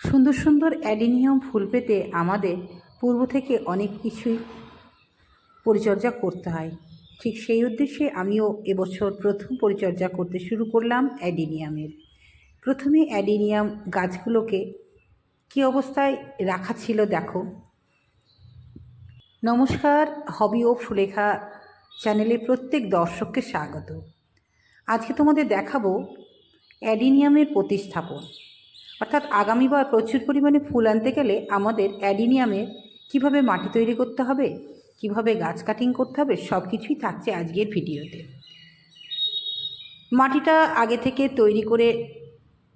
সুন্দর সুন্দর অ্যাডিনিয়াম ফুল পেতে আমাদের পূর্ব থেকে অনেক কিছুই পরিচর্যা করতে হয়। ঠিক সেই উদ্দেশ্যে আমিও এবছর প্রথম পরিচর্যা করতে শুরু করলাম অ্যাডিনিয়ামের। প্রথমে অ্যাডিনিয়াম গাছগুলোকে কী অবস্থায় রাখা ছিল দেখো। নমস্কার, হবি ও সুলেখা চ্যানেলে প্রত্যেক দর্শককে স্বাগত। আজকে তোমাদের দেখাবো অ্যাডিনিয়ামের প্রতিস্থাপন। অর্থাৎ আগামীবার প্রচুর পরিমাণে ফুল আনতে গেলে আমাদের অ্যাডিনিয়ামের কীভাবে মাটি তৈরি করতে হবে, কীভাবে গাছ কাটিং করতে হবে সব কিছুই থাকছে আজকের ভিডিওতে। মাটিটা আগে থেকে তৈরি করে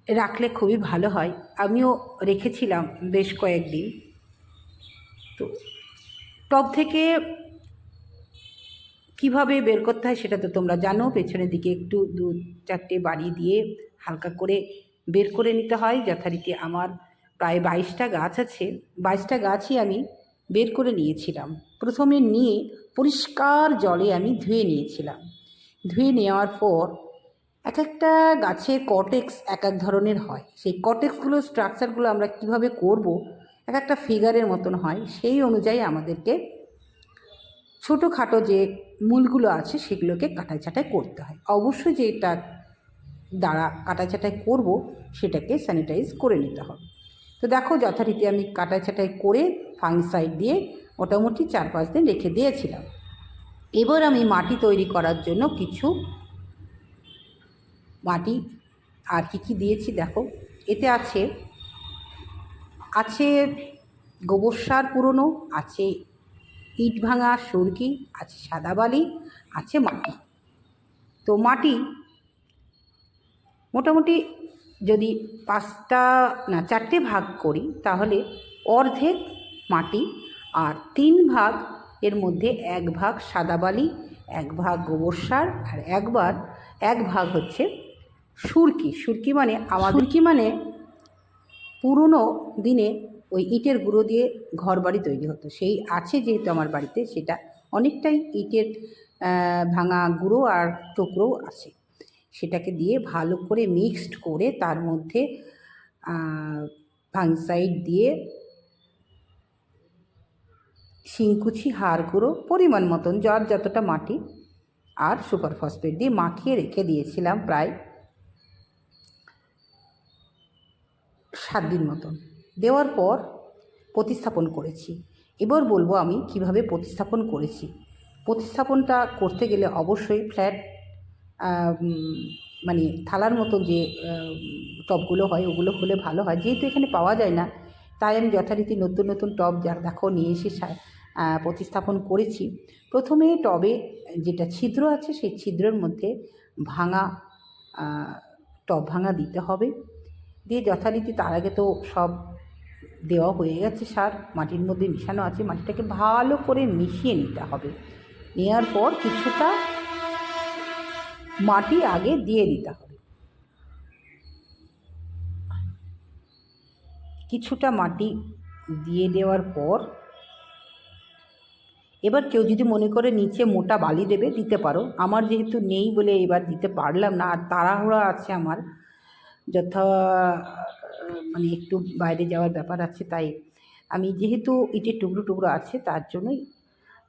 রাখলে খুবই ভালো হয়। আমিও রেখেছিলাম বেশ কয়েকদিন। তো টব থেকে কীভাবে বের করতে হয় সেটা তো তোমরা জানো, পেছনের দিকে একটু দু চারটে বাড়ি দিয়ে হালকা করে বের করে নিতে হয় যথারীতি আমার প্রায় বাইশটা গাছ আছে, বাইশটা গাছই আমি বের করে নিয়েছিলাম। প্রথমে নিয়ে পরিষ্কার জলে আমি ধুয়ে নিয়েছিলাম। ধুয়ে নেওয়ার পর এক একটা গাছের কটেক্স এক এক ধরনের হয়। সেই কটেক্সগুলো স্ট্রাকচারগুলো আমরা কীভাবে করব, এক একটা ফিগারের মতন হয়। সেই অনুযায়ী আমাদেরকে ছোটোখাটো যে মূলগুলো আছে, সেগুলোকে কাটাই ছাটাই করতে হয়। অবশ্যই যেটা দ্বারা কাটাই ছাটাই করব, সেটাকে স্যানিটাইজ করে নিতে হবে। তো দেখো যথারীতি আমি কাটাই ছাটাই করে ফাঙ্গিসাইড দিয়ে মোটামুটি চার পাঁচ দিন রেখে দিয়েছিলাম। এবার আমি মাটি তৈরি করার জন্য কিছু মাটি আর কী কী দিয়েছি দেখো। এতে আছে আছে গোবর সার পুরনো, আছে ইট ভাঙা সুরকি, আছে সাদা বালি, আছে মাটি। তো মাটি মোটামুটি যদি পাঁচটা না চারটে ভাগ করি তাহলে অর্ধেক মাটি আর তিন ভাগ এর মধ্যে এক ভাগ সাদা বালি এক ভাগ গোবর সার আর একবার এক ভাগ হচ্ছে সুরকি। সুরকি মানে আমার সুরকি। মানে পুরনো দিনে ওই ইটের গুঁড়ো দিয়ে ঘর বাড়ি তৈরি হতো। সেই আছে যেহেতু আমার বাড়িতে সেটা অনেকটাই ইটের ভাঙা গুঁড়ো আর টুকরোও আছে। সেটাকে দিয়ে ভালো করে মিক্সড করে তার মধ্যে ফাংসাইড দিয়ে শিংকুচি হাড় গুঁড়ো পরিমাণ মতন, যার যতটা মাটি আর সুপার ফসফেট দিয়ে মাখিয়ে রেখে দিয়েছিলাম প্রায় সাত দিন মতন। দেওয়ার পর প্রতিস্থাপন করেছি। এবার বলব আমি কীভাবে প্রতিস্থাপন করেছি। প্রতিস্থাপনটা করতে গেলে অবশ্যই ফ্ল্যাট মানে থালার মতো যে টবগুলো হয়, ওগুলো হলে ভালো হয়। যেহেতু এখানে পাওয়া যায় না, তাই আমি যথারীতি নতুন নতুন টব যা, দেখো নিয়ে এসে প্রতিস্থাপন করেছি। প্রথমে টবে যেটা ছিদ্র আছে, সেই ছিদ্রের মধ্যে ভাঙা টব ভাঙা দিতে হবে। দিয়ে যথারীতি তার আগে তো সব দেওয়া হয়ে গেছে সার, মাটির মধ্যে মিশানো আছে। মাটিটাকে ভালো করে মিশিয়ে নিতে হবে। নেওয়ার পর কিছুটা মাটি আগে দিয়ে দিতে হবে। কিছুটা মাটি দিয়ে দেওয়ার পর এবার কেউ যদি মনে করে নিচে মোটা বালি দেবে, দিতে পারো। আমার যেহেতু নেই বলে এবার দিতে পারলাম না, আর তাড়াহুড়া আছে আমার। যথা মানে একটু বাইরে যাওয়ার ব্যাপার আছে, তাই আমি যেহেতু ইটের টুকরো টুকরো আছে, তার জন্যই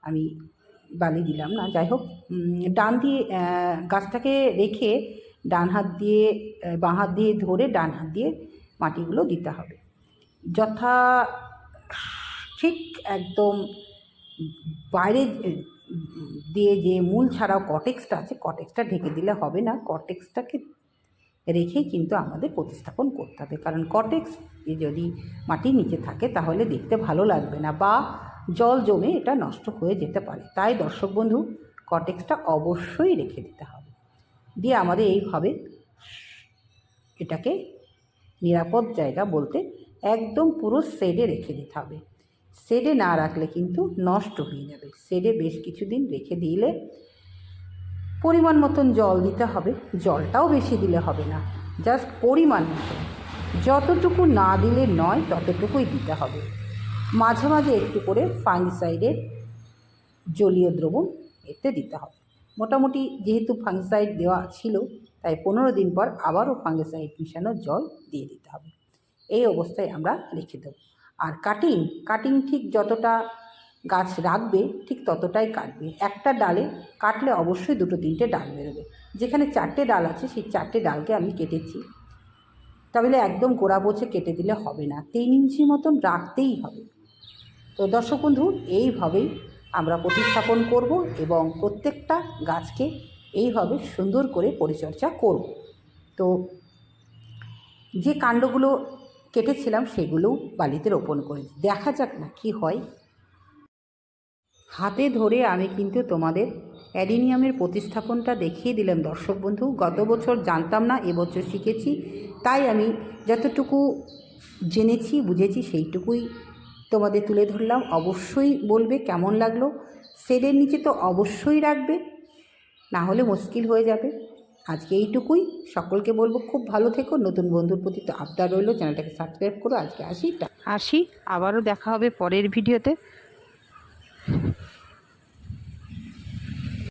আমি বালি দিলাম না, যাই হোক ডান দিয়ে গাছটাকে রেখে ডান হাত দিয়ে বাঁ হাত দিয়ে ধরে ডান হাত দিয়ে মাটিগুলো দিতে হবে। যথা, ঠিক একদম বাইরে, দিয়ে যে মূল ছাড়াও কটেক্সটা আছে কটেক্সটা ঢেকে দিলে হবে না কটেক্সটাকে রেখেই কিন্তু আমাদের প্রতিস্থাপন করতে হবে। কারণ কটেক্স যদি মাটির নিচে থাকে, তাহলে দেখতে ভালো লাগবে না, বা জল জমে এটা নষ্ট হয়ে যেতে পারে। তাই দর্শক বন্ধু কটেক্সটা অবশ্যই রেখে দিতে হবে। দিয়ে আমাদের এইভাবে এটাকে নিরাপদ জায়গা বলতে একদম পুরো শেডে রেখে দিতে হবে। শেডে না রাখলে কিন্তু নষ্ট হয়ে যাবে। শেডে বেশ কিছুদিন রেখে দিলে পরিমাণ মতন জল দিতে হবে। জলটাও বেশি দিলে হবে না। জাস্ট পরিমাণ মতন। যতটুকু না দিলে নয়, ততটুকুই দিতে হবে। মাঝে মাঝে একটু করে ফাঙ্গিসাইডের জলীয় দ্রবণ এতে দিতে হবে। মোটামুটি যেহেতু ফাঙ্গিসাইড দেওয়া ছিল, তাই পনেরো দিন পর আবারও ফাঙ্গিসাইড মিশানো জল দিয়ে দিতে হবে। এই অবস্থায় আমরা রেখে দেবো। আর কাটিং কাটিং ঠিক যতটা গাছ রাখবে, ঠিক ততটাই কাটবে। একটা ডালে কাটলে অবশ্যই দুটো তিনটে ডাল বেরোবে। যেখানে চারটে ডাল আছে, সেই চারটে ডালকে আমি কেটেছি। তাহলে একদম গোড়া পচে কেটে দিলে হবে না। তিন ইঞ্চি মতন রাখতেই হবে। তো দর্শক বন্ধু, এইভাবেই আমরা প্রতিস্থাপন করব এবং প্রত্যেকটা গাছকে এইভাবে সুন্দর করে পরিচর্যা করব। তো যে কাণ্ডগুলো কেটেছিলাম সেগুলোও বালিতে রোপণ করেছি। দেখা যাক না কি হয়। হাতে ধরে আমি কিন্তু তোমাদের অ্যাডিনিয়ামের প্রতিস্থাপনটা দেখিয়ে দিলাম দর্শক বন্ধু। গত বছর জানতাম না, এবছর শিখেছি। তাই আমি যতটুকু জেনেছি, বুঝেছি, সেইটুকুই তোমাদের তুলে ধরলাম। অবশ্যই বলবে কেমন লাগল। সেলের নিচে তো অবশ্যই রাখবে। না হলে মুশকিল হয়ে যাবে। আজকে এইটুকুই। সকলকে বলব খুব ভালো থেকো। নতুন বন্ধুর প্রতি তো আবদার রইল। চ্যানেলটাকে সাবস্ক্রাইব করো। আজকে আসি। আসি। আবারও দেখা হবে পরের ভিডিওতে।